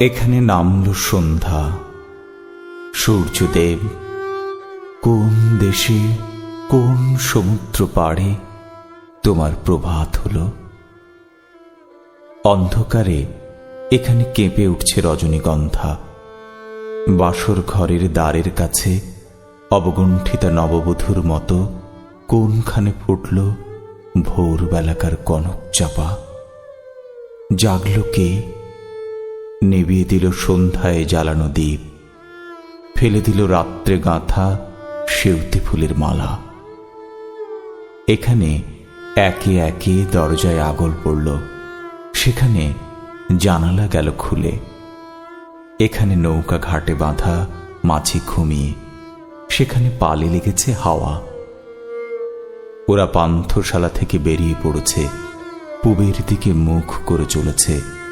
এখানে নামল সন্ধ্যা। সূর্যদেব, কোন দেশে, কোন সমুদ্র পাড়ে তোমার প্রভাত হলো? অন্ধকারে এখানে কেঁপে উঠছে রজনীগন্ধা। বাসর ঘরের দ্বারের কাছে অবগুণ্ঠিতা নববধূর মতো কোনখানে ফুটল ভোরবেলাকার কনক চাপা? জাগল কে? নেবিয়ে দিল সন্ধ্যায় জ্বালানো দ্বীপ ফেলে দিল রাত্রে গাঁথা সেউতি ফুলের মালা। এখানে একে একে দরজায় আগল পড়ল। সেখানে জানালা গেল খুলে। এখানে নৌকা ঘাটে বাঁধা মাছি ঘুমিয়ে। সেখানে পালে লেগেছে হাওয়া। ওরা পান্থশালা থেকে বেরিয়ে পড়েছে। পূবের দিকে মুখ করে চলেছে।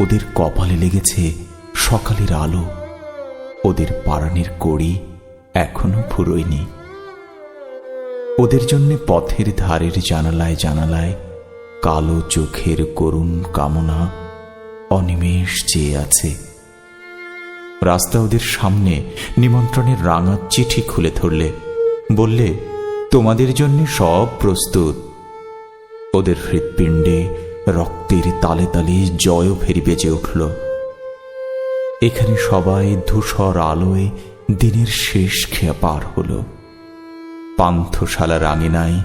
ওদের কপালে লেগেছে সকালের আলো। ওদের পারানের কড়ি এখনও ফুরোয়নি। ওদের জন্য পথের ধারের জানালায় জানালায় কালো চোখের করুণ কামনা অনিমেষ চেয়ে আছে। রাস্তা ওদের সামনে নিমন্ত্রণের রাঙা চিঠি খুলে ধরলে, বললে, তোমাদের জন্য সব প্রস্তুত। ওদের হৃৎপিণ্ডে রক্তের তালে তালে জয় ফেরি বেজে উঠল। এখানে সবাই ধূসর আলোয় দিনের শেষ খেয়া পার হল। পান্থশালার আঙিনায়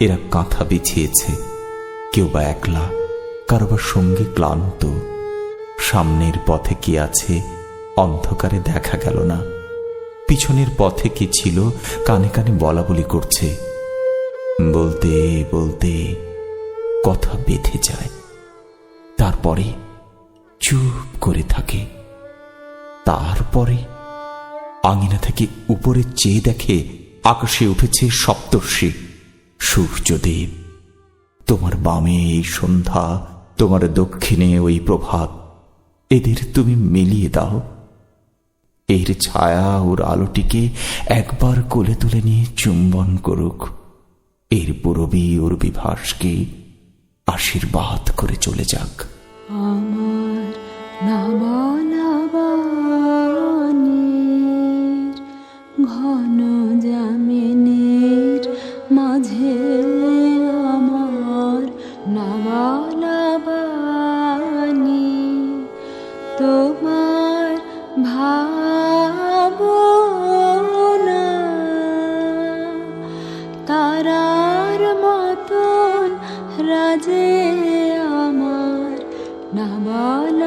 এরা কাঁথা বিছিয়েছে। কেউ বা একলা কারোবার সঙ্গে ক্লান্ত। সামনের পথে কি আছে, অন্ধকারে দেখা গেল না। পিছনের পথে কি ছিল, কানে কানে বলা বলি করছে। বলতে বলতে কথা বেঁধে যায়। তারপরে চুপ করে থাকে। তারপরে আঙিনা থেকে উপরে চেয়ে দেখে আকাশে উঠেছে সপ্তর্ষি। সূর্যদেব, তোমার বামে এই সন্ধ্যা, তোমার দক্ষিণে ওই প্রভাত, এদের তুমি মিলিয়ে দাও। এর ছায়া ওর আলোটিকে একবার কোলে তুলে নিয়ে চুম্বন করুক। এর পুরবী ওর বিভাসকে আশীর্বাদ করে চলে যাক। আমার নাবালাবানের রাজে আমার নাবালাবানি